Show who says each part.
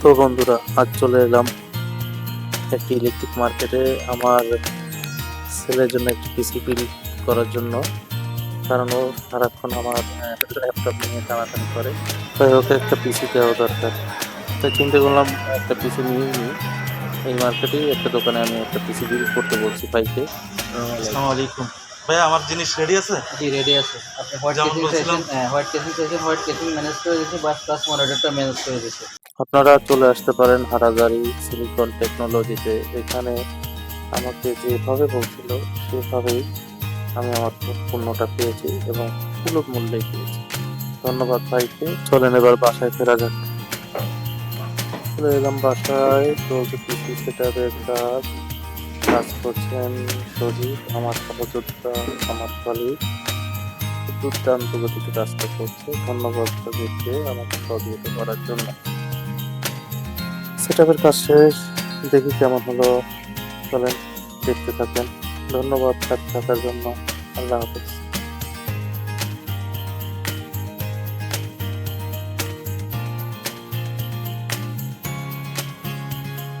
Speaker 1: তো বন্ধুরা, আজ চলে এলাম একটি ইলেকট্রিক মার্কেটে আমার ছেলের জন্য একটি পিসি বিল করার জন্য। কারণ ও সারাক্ষণ আমার ল্যাপটপ নিয়ে টানাটানি করে। তাই ওকে একটা পিসি দেওয়া দরকার। তাই চিন্তা করলাম, একটা পিসি নিয়ে এই মার্কেটেই একটা দোকানে আমি একটা পিসি বিল করতে বলছি ভাইকে
Speaker 2: আসসালামু আলাইকুম। ভাইয়া আমার জিনিস রেডি আছে?
Speaker 3: জি রেডি আছে। আপনি হোয়াইট কেসিং। চাইছেন হ্যাঁ হোয়াইট কেসিং চাইছেন হোয়াইট কেসিং ম্যানেজ করে দিয়েছে বাস প্লাস মনিটরটা ম্যানেজ করে দিয়েছে।
Speaker 1: আপনারা চলে আসতে পারেন হারাজারি সিলিকন টেকনোলজিতে এখানে আমাকে যেভাবে বলছিল সেভাবেই আমি আমার পণ্যটা পেয়েছি এবং সুলভ মূল্যে পেয়েছি। ধন্যবাদ ভাইকে। চলেন এবার বাসায় ফেরা যাক। চলে এলাম বাসায়। চলছে পিসি সেটাপের কাজ কাজ করছেন শহীদ, আমার সহযোদ্ধা, আমার কলিগ দুর্দান্ত গতিতে কাজটা করছে। ধন্যবাদ সজীবকে আমাকে সহযোগিতা করার জন্য। সেট আপের কাজ শেষ। দেখি কেমন হলো। চলেন, দেখতে থাকেন। ধন্যবাদ থাকার জন্য। আল্লাহ হাফেজ।